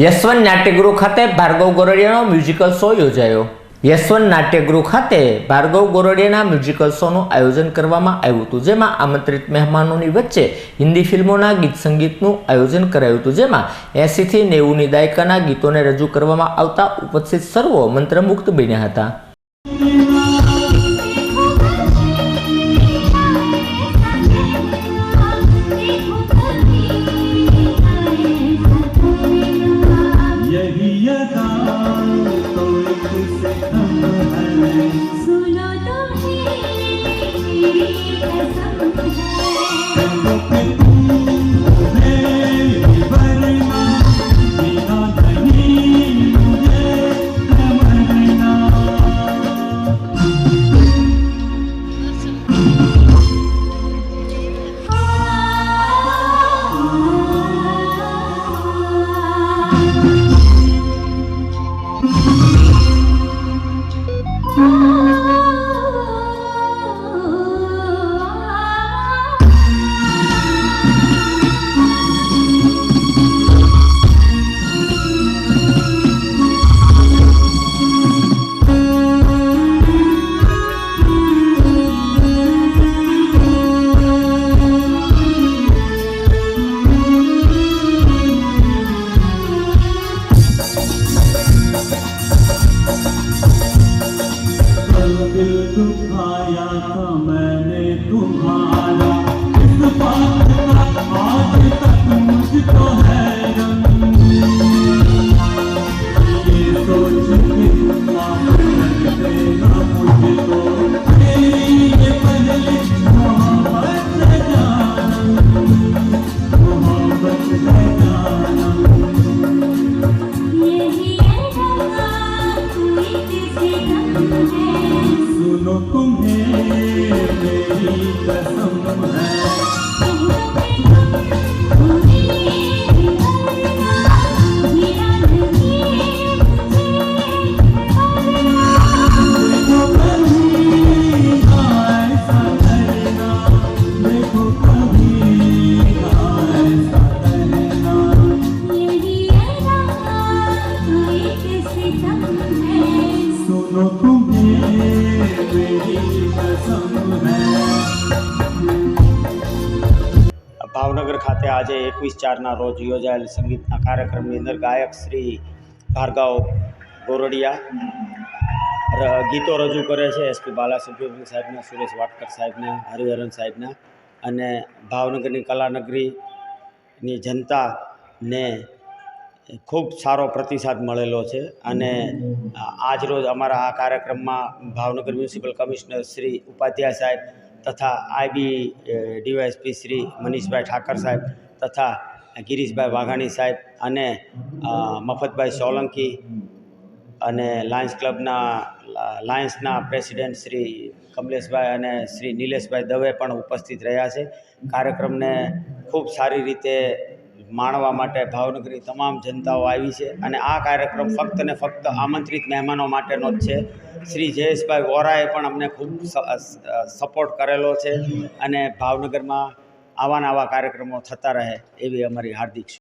યશવંત નાટ્યગૃહ ખાતે Bhargav ગોરડિયાનો musical show યોજાયો. યશવંત નાટ્યગૃહ ખાતે ભાર્ગવ ગોરડિયાના મ્યુઝિકલ શોનું આયોજન કરવામાં આવ્યું હતું, જેમાં આમંત્રિત મહેમાનોની વચ્ચે હિન્દી ફિલ્મોના ગીત સંગીતનું આયોજન કરાયું હતું, જેમાં એંસીથી નેવુંની દાયકાના ગીતોને રજૂ કરવામાં આવતા ઉપસ્થિત સર્વો મંત્રમુગ્ધ બન્યા હતા. सुनो तुम्हें मेरी कसम है सुनो तुम्हें मेरी कसम है ભાવનગર ખાતે આજે એકવીસ ચારના રોજ યોજાયેલ સંગીતના કાર્યક્રમની અંદર ગાયક શ્રી ભાર્ગવ ગોરડિયા ર- ગીતો રજૂ કરે છે એસપી બાલાસુબ્રમણ્ય સાહેબના સુરેશ વાટકર સાહેબના હરિહરન સાહેબના અને ભાવનગરની કલાનગરીની જનતાને ખૂબ સારો પ્રતિસાદ મળેલો છે અને આજ રોજ અમારા આ કાર્યક્રમમાં ભાવનગર મ્યુનિસિપલ કમિશનર શ્રી ઉપાધ્યાય સાહેબ તથા આઈબી ડીવાયએસપી શ્રી મનીષભાઈ ઠાકર સાહેબ તથા ગિરીશભાઈ વાઘાણી સાહેબ અને મફતભાઈ સોલંકી અને લાયન્સ ક્લબના લાયન્સના પ્રેસિડેન્ટ શ્રી કમલેશભાઈ અને શ્રી નિલેશભાઈ દવે પણ ઉપસ્થિત રહ્યા છે. કાર્યક્રમને ખૂબ સારી રીતે માણવા માટે ભાવનગરની તમામ જનતાઓ આવી છે અને આ કાર્યક્રમ ફક્ત ને ફક્ત આમંત્રિત મહેમાનો માટેનો જ છે. શ્રી જયેશભાઈ વોરાએ પણ અમને ખૂબ સપોર્ટ કરેલો છે અને ભાવનગરમાં આવા ને આવા કાર્યક્રમો થતા રહે એવી અમારી હાર્દિક